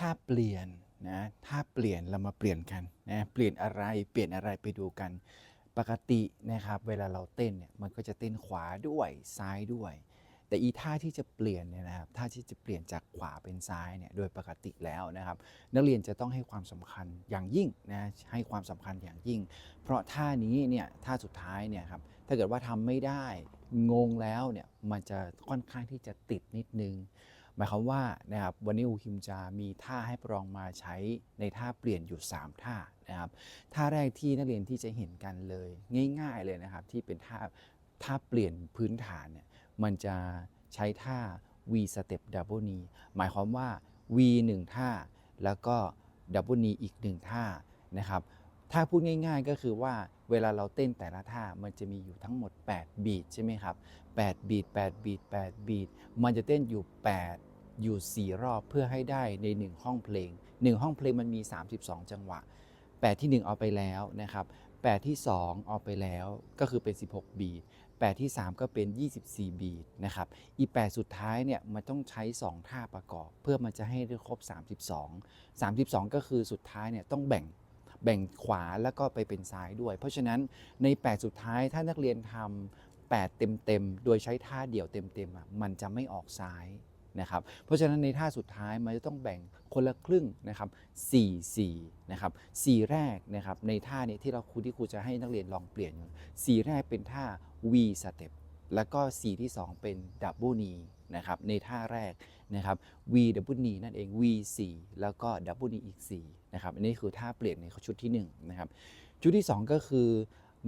ถ้าเปลี่ยนนะถ้าเปลี่ยนเรามาเปลี่ยนกันนะเปลี่ยนอะไรเปลี่ยนอะไรไปดูกัน ปกตินะครับเวลาเราเต้นเนี่ยมันก็จะเต้นขวาด้วยซ้ายด้วย แต่อีท่าที่จะเปลี่ยนเนี่ยนะครับท่าที่จะเปลี่ยนจากขวาเป็นซ้ายเนี่ยโดยปกติแล้วนะครับ นักเรียนจะต้องให้ความสำคัญอย่างยิ่งนะให้ความสำคัญอย่างยิ่ง เพราะท่านี้เนี่ยท่าสุดท้ายเนี่ยครับถ้าเกิดว่าทำไม่ได้งงแล้วเนี่ยมันจะค่อนข้างที่จะติดนิดนึง หมายความว่านะครับวันนี้ครูคิมจะมีท่าให้ปรองมาใช้ในท่าเปลี่ยนอยู่ 3 ท่านะครับท่าแรกที่นักเรียนที่จะเห็นกันเลย ง่าย ๆเลยนะครับที่เป็นท่าท่าเปลี่ยนพื้นฐานเนี่ยมันจะใช้ท่า V step double knee หมายความว่า V 1ท่า แล้วก็ double knee อีก 1 ท่านะครับ ถ้าพูดง่าย ๆ ก็คือว่าเวลาเราเต้นแต่ละท่ามันจะมีอยู่ทั้งหมด 8 บีทใช่ไหมครับ8บีท8บีท8บีทมันจะเต้นอยู่ 8 อยู่ 4 รอบเพื่อให้ได้ใน 1 ห้องเพลง 1 ห้องเพลงมันมี 32 จังหวะ 8 ที่ 1 เอาไปแล้วนะครับ8ที่ 2 เอาไปแล้วก็คือเป็น 16 บีท8ที่ 3 ก็เป็น 24 บีทนะครับ อี8สุดท้ายเนี่ยมันต้องใช้ 2 ท่าประกอบ เพื่อมันจะให้ได้ครบ 32 32 ก็คือสุดท้ายเนี่ยต้องแบ่ง แบ่งขวาแล้วก็ไปเป็นซ้ายด้วย เพราะฉะนั้นใน 8 สุดท้ายถ้านักเรียนทำ8เต็มๆ โดยใช้ท่าเดี่ยวเต็มๆอะมันจะไม่ออกซ้ายนะครับเพราะฉะนั้นในท่าสุดท้ายมันจะต้องแบ่งคนละครึ่งนะครับ4 4นะครับ4แรกนะครับในท่านี้ที่เราครูที่ครูจะให้นักเรียนลองเปลี่ยนอยู่4แรกเป็นท่า V step แล้วก็ 4 ที่ 2 เป็น double knee นะครับในท่าแรกนะครับ V double knee นั่นเอง V 4แล้วก็ double knee อีก 4 นะครับอันนี้คือท่าเปลี่ยนในชุดที่1นะครับชุดที่ 2 ก็คือ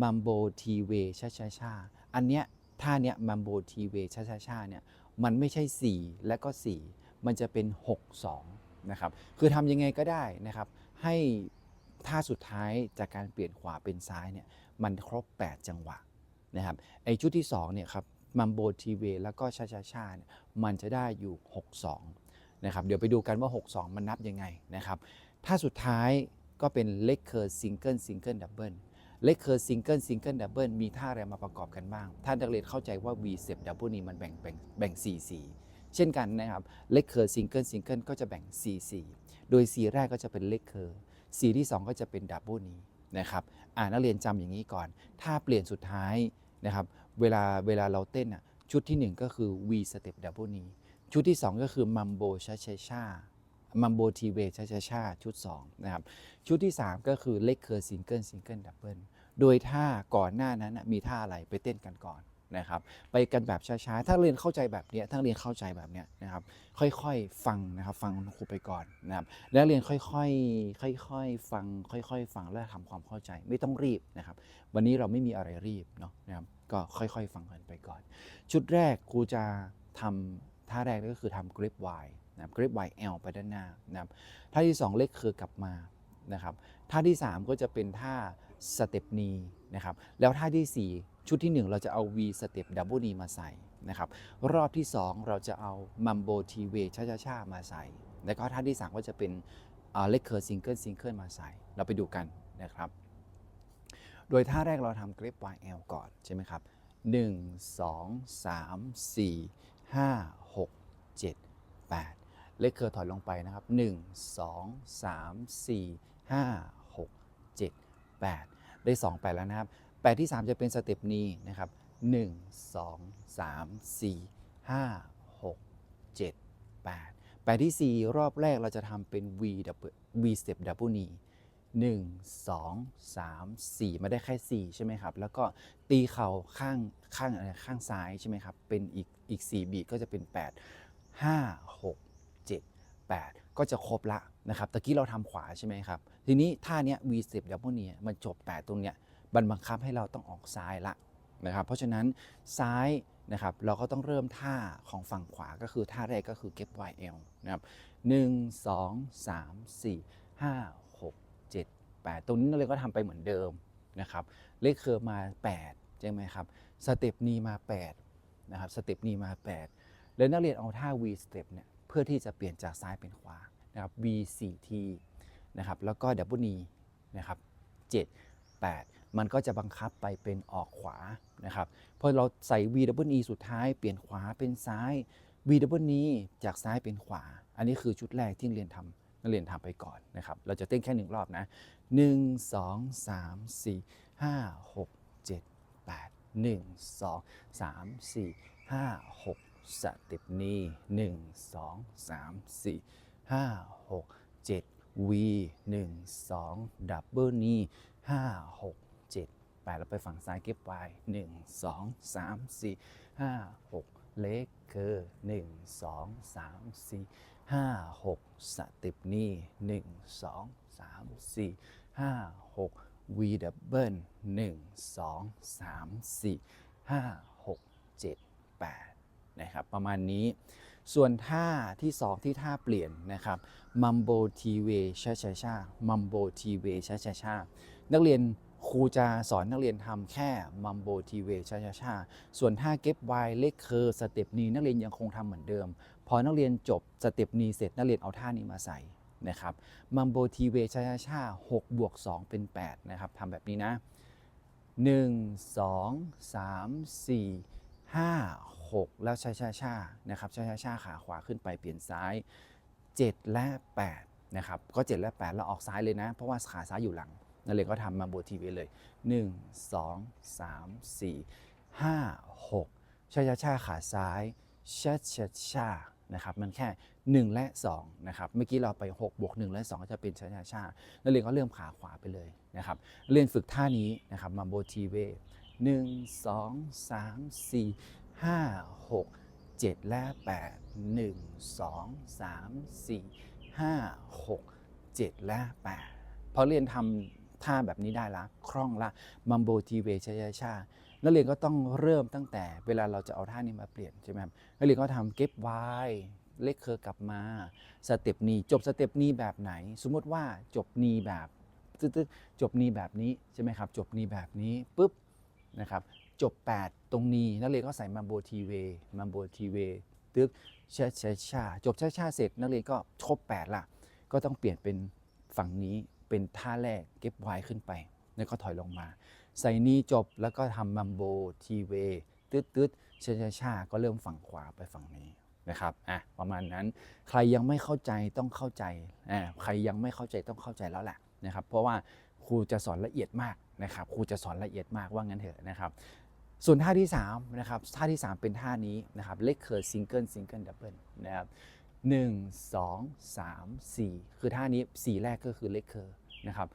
mambo t way ชาชาชาอันเนี้ยท่าเนี้ย mambo t way ชาชาชาเนี่ยมันไม่ใช่ 4 และก็ 4 มันจะเป็น 6 2นะครับคือทำยังไงก็ได้นะครับ ให้ท่าสุดท้ายจากการเปลี่ยนขวาเป็นซ้ายเนี่ยมันครบ 8 จังหวะนะครับไอชุดที่2เนี่ยครับมัมโบทีเวแล้วก็ชาชาชาเนี่ยมันจะได้อยู่ 6-2นะครับเดี๋ยวไปดูกันว่า 6-2 มันนับยังไงนะครับ ถ้าสุดท้ายก็เป็นเลคเคอร์ซิงเกิลซิงเกิลดับเบิลเลคเคอร์ซิงเกิลซิงเกิลดับเบิลมีท่าอะไรมาประกอบกันบ้าง ถ้านักเรียนเข้าใจว่า V เ e p ดับเบิลนี้มันแบ่งแบ่งแบ่ง4 4เช่นกันนะครับเลคเคอร์ซิงเกิลซิงเกิลก็จะแบ่ง4 4โดย4แรกก็จะเป็นเลคเคอร์4ที่ 2 ก็จะเป็นดับเบิลนี้นะครับอ่านักเรียนจำอย่างนี้ก่อน ถ้าเปลี่ยนสุดท้ายนะครับเวลาเวลาเราเต้นอะชุดที่ 1 ก็คือ V step double knee ชุดที่ 2 ก็คือ Mambo cha cha cha t w a y cha cha cha ชุด2นะครับชุดที่ 3 ก็คือ Leg curl single single double โดยท่าก่อนหน้านั้นมีท่าอะไรไปเต้นกันก่อนนะครับไปกันแบบช้าๆ ถ้าเรียนเข้าใจแบบนี้ถ้าเรียนเข้าใจแบบนี้นะครับค่อยๆฟังนะครับฟังครูไปก่อนนะครับแล้วเรียนค่อยๆค่อยๆฟังค่อยๆ ฟังแล้วทำความเข้าใจไม่ต้องรีบนะครับวันนี้เราไม่มีอะไรรีบเนาะนะครับก็ค่อยๆ ฟังกันไปก่อน ชุดแรกครูจะทำท่าแรกก็คือทำ grip Y นะครับ grip Y L ไปด้านหน้านะครับท่าที่ 2 เลขคือกลับมานะครับท่าที่ 3 ก็จะเป็นท่าสเต็ปนีนะครับแล้วท่าที่ 4 ชุดที่ 1 เราจะเอา V สเต็ปดับเบิลนีมาใส่นะครับรอบที่ 2 เราจะเอามัมโบทีเวชาชามาใส่ แล้วก็ท่าที่ 3 ก็จะเป็นเลคเคอร์ซิงเกิลซิงเกิลมาใส่ เราไปดูกันนะครับ โดยท่าแรกเราทำ grip YL ก่อนใช่ไหมครับ 1 2 3 4 5 6 7 เลขเคอร์ถอยลงไปนะครับ 1 2 3 4 5 6 7 8 ได้ 2 8 แล้วนะครับ 8 ที่ 3 จะเป็นสเต็ปนี้นะครับ 1 2 3 4 5 6 7 8 8 ที่ 4 รอบแรกเราจะทำเป็น V V step double knee 1 2 3 4 มาได้แค่ 4 ใช่ไหมครับ แล้วก็ตีเข่าข้างข้างอะไรข้างซ้ายใช่ไหมครับ เป็นอีกอีก 4 บีทก็จะเป็น 8 5 6 7 8 ก็จะครบละนะครับตะกี้เราทำขวาใช่ไหมครับ ทีนี้ท่าเนี้ย V step double knee มันจบ 8 ตรงเนี้ยมันบังคับให้เราต้องออกซ้ายละนะครับ เพราะฉะนั้นซ้ายนะครับเราก็ต้องเริ่มท่าของฝั่งขวาก็คือท่าแรกก็คือเก็บ YL นะครับ1 2 3 4 5 6 7 8ตรงนี้นักเรียนก็ทำไปเหมือนเดิมนะครับเลขเคอร์มา 8 ใช่ไหมครับสเต็ปนี้มา 8 นะครับสเต็ปนี้มา 8 แล้วนักเรียนเอาท่า V step เนี่ย พื่อที่จะเปลี่ยนจากซ้ายเป็นขวานะครับ V 4 T นะครับแล้วก็ double knee นะครับ7 8 มันก็จะบังคับไปเป็นออกขวานะครับพอเราใส่ V double E สุดท้ายเปลี่ยนขวาเป็นซ้าย V double E จากซ้ายเป็นขวา อันนี้คือชุดแรกที่เรียนทำนักเรียนทำไปก่อนนะครับ เราจะเต้นแค่หนึ่งรอบนะหนึ่งสองสามสี่ห้าหกเจ็ดแปดหนึ่งสองสามสี่ห้าหก สเต็ปนี้หนึ่งสองสามสี่ห้าหกเจ็ดวีหนึ่งสองดับเบิลนี้ห้าหกเจ็ดแปดแล้วไปฝั่งซ้ายเก็บไว้หนึ่งสองสามสี่ห้าหกเล็กเกอร์หนึ่งสองสามสี่ห้าหกสเต็ปนี้หนึ่งสองสามสี่ห้าหกวีดับเบิลหนึ่งสองสามสี่ห้าหกเจ็ดแปด นะครับประมาณนี้ ส่วนท่าที่2ที่ท่าเปลี่ยนนะครับมัมโบทีเวชาชาชามัมโบทีเวชาชาชานักเรียนครูจะสอนนักเรียนทำแค่มัมโบทีเวชาชาชาส่วนท่าเก็บไวเลขเคอร์สเต็ปนี้นักเรียนยังคงทำเหมือนเดิม พอนักเรียนจบสเต็ปนี้เสร็จนักเรียนเอาท่านี้มาใส่นะครับมัมโบทีเวชาชาชา6บวก2เป็น8นะครับทำแบบนี้นะ1 2 3 4 5 6 แล้วช้าช้าช้านะครับช้าช้าช้าขาขวาขึ้นไปเปลี่ยนซ้าย 7 และ 8 นะครับ ก็ 7 และ 8 แล้วออกซ้ายเลยนะ เพราะว่าขาซ้ายอยู่หลังนักเรียก็ทำมาโบทีเวเลย 1 2 3 4 5 6ช้าช้าช้าขาซ้ายช้าช้าช้านะครับมันแค่ 1 และ 2 นะครับ เมื่อกี้เราไป 6 บวก 1 และ 2 ก็จะเป็นช้าช้าชานักเรียนก็เริ่มขาขวาไปเลยนะครับเรียนฝึกท่านี้นะครับมาโบทีเวหนึ่งสองสามสี่ ห้าหกเจ็ดและแปดหนึ่งสองสามสี่ห้าหกเจ็ดและแปดพอเรียนทำท่าแบบนี้ได้ละคล่องละมัมโบทีเวชาชานักเรียนก็ต้องเริ่มตั้งแต่เวลาเราจะเอาท่านี้มาเปลี่ยนใช่ไหมครับนักเรียนก็ทำเก็บไว้เลขเคอร์กลับมาสเต็ปนี้จบสเต็ปนี้แบบไหน สมมติว่าจบนี้แบบตึ๊ดจบนี้แบบนี้ใช่ไหมครับ จบนี้แบบนี้ปุ๊บนะครับ จบ 8 ตรงนี้ นักเรียนก็ใส่มัมโบทีเวมัมโบทีเวตึกชาชาชาจบชาชาเสร็จนักเรียนก็ครบ8ละก็ต้องเปลี่ยนเป็นฝั่งนี้เป็นท่าแรกเก็บไว้ขึ้นไปแล้วก็ถอยลงมา ใส่นี้จบแล้วก็ทำมัมโบทีเวตึ๊ดตึ๊ดชาชาชาก็เริ่มฝั่งขวาไปฝั่งนี้นะครับอะประมาณนั้นใครยังไม่เข้าใจต้องเข้าใจอ่าใครยังไม่เข้าใจต้องเข้าใจแล้วแหละนะครับ เพราะว่าครูจะสอนละเอียดมากนะครับครูจะสอนละเอียดมากว่างั้นเถอะนะครับ ส่วนท่าที่3นะครับท่าที่ 3 เป็นท่านี้นะครับเลขเคอร์ซิงเกิลซิงเกิลดับเบิลนะครับหนึ่งสองสามสี่คือท่านี้4แรกก็คือเลขเคอร์นะครับ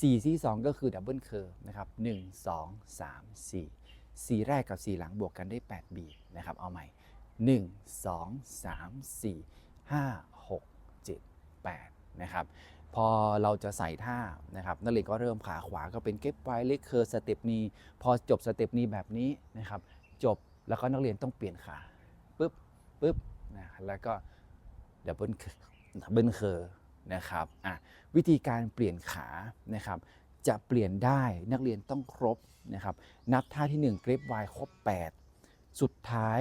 สี่ที่2ก็คือดับเบิลเคอร์นะครับหนึ่งสองสามสี่สี่แรกกับ4หลังบวกกันได้8บีทนะครับเอาใหม่1 2 3 4 5 6 7 8นะครับ พอเราจะใส่ท่านะครับนักเรียนก็เริ่มขาขวาก็เป็นเก็บไว้เลขเคอร์สเต็ปนี้ พอจบสเต็ปนี้แบบนี้นะครับ จบแล้วก็นักเรียนต้องเปลี่ยนขาปุ๊บปุ๊บนะแล้วก็ดับเบิลดับเบิลเคอร์นะครับอะวิธีการเปลี่ยนขานะครับ จะเปลี่ยนได้นักเรียนต้องครบนะครับ นับท่าที่1เกรฟไวครบ 8 สุดท้าย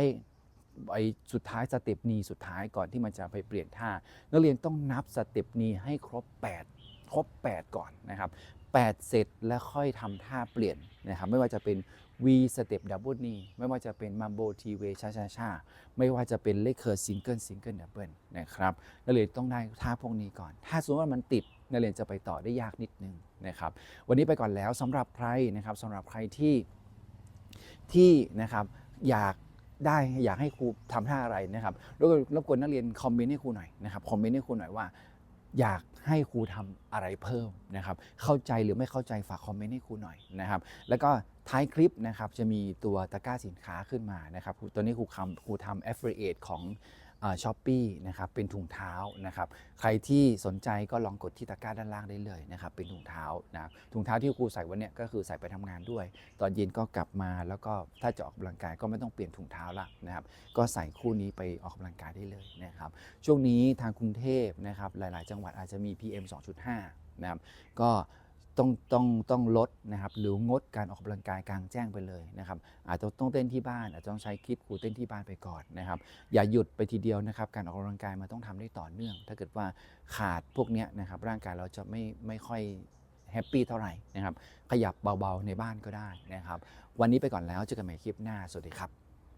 ไอสุดท้ายสเต็ปนี้สุดท้ายก่อนที่มันจะไปเปลี่ยนท่า นักเรียนต้องนับสเต็ปนี้ให้ครบ 8 ครบ 8 ก่อนนะครับ 8 เสร็จแล้วค่อยทำท่าเปลี่ยนนะครับ ไม่ว่าจะเป็น V สเต็ปดับเบิลนีไม่ว่าจะเป็นมัมโบทีเวชาชาชาไม่ว่าจะเป็นเลขเคอร์ซิงเกิลซิงเกิลดับเบิลนะครับนักเรียนต้องได้ท่าพวกนี้ก่อน ถ้าสมมติว่ามันติดนักเรียนจะไปต่อได้ยากนิดนึงนะครับ วันนี้ไปก่อนแล้วสำหรับใครนะครับสำหรับใครที่ที่นะครับอยาก ได้อยากให้ครูทำท่าอะไรนะครับรบกวนรบกวนนักเรียนคอมเมนต์ให้ครูหน่อยนะครับคอมเมนต์ให้ครูหน่อยว่า อยากให้ครูทำอะไรเพิ่มนะครับ เข้าใจหรือไม่เข้าใจฝากคอมเมนต์ให้ครูหน่อยนะครับ แล้วก็ท้ายคลิปนะครับจะมีตัวตะกร้าสินค้าขึ้นมานะครับตอนนี้ครูทำครูทำ affiliate ของ ช้อปปี้นะครับเป็นถุงเท้านะครับใครที่สนใจก็ลองกดที่ตะกร้าด้านล่างได้เลยนะครับเป็นถุงเท้านะถุงเท้าที่ครูใส่วันนี้ก็คือใส่ไปทำงานด้วย ตอนเย็นก็กลับมาแล้วก็ถ้าจะออกกำลังกายก็ไม่ต้องเปลี่ยนถุงเท้าละนะครับก็ใส่คู่นี้ไปออกกำลังกายได้เลยนะครับช่วงนี้ทางกรุงเทพนะครับหลาย ๆ จังหวัดอาจจะมี PM 2.5นะครับก็ ต้องต้องต้องลดนะครับหรืองดการออกกำลังกายกลางแจ้งไปเลยนะครับอาจจะต้องเต้นที่บ้านอาจจะต้องใช้คลิปครูเต้นที่บ้านไปก่อนนะครับอย่าหยุดไปทีเดียวนะครับการออกกำลังกายมันต้องทำได้ต่อเนื่อง ถ้าเกิดว่าขาดพวกเนี้ยนะครับร่างกายเราจะไม่ไม่ค่อยแฮปปี้เท่าไหร่นะครับขยับเบาๆในบ้านก็ได้นะครับวันนี้ไปก่อนแล้วเจอกันใหม่คลิปหน้าสวัสดีครับ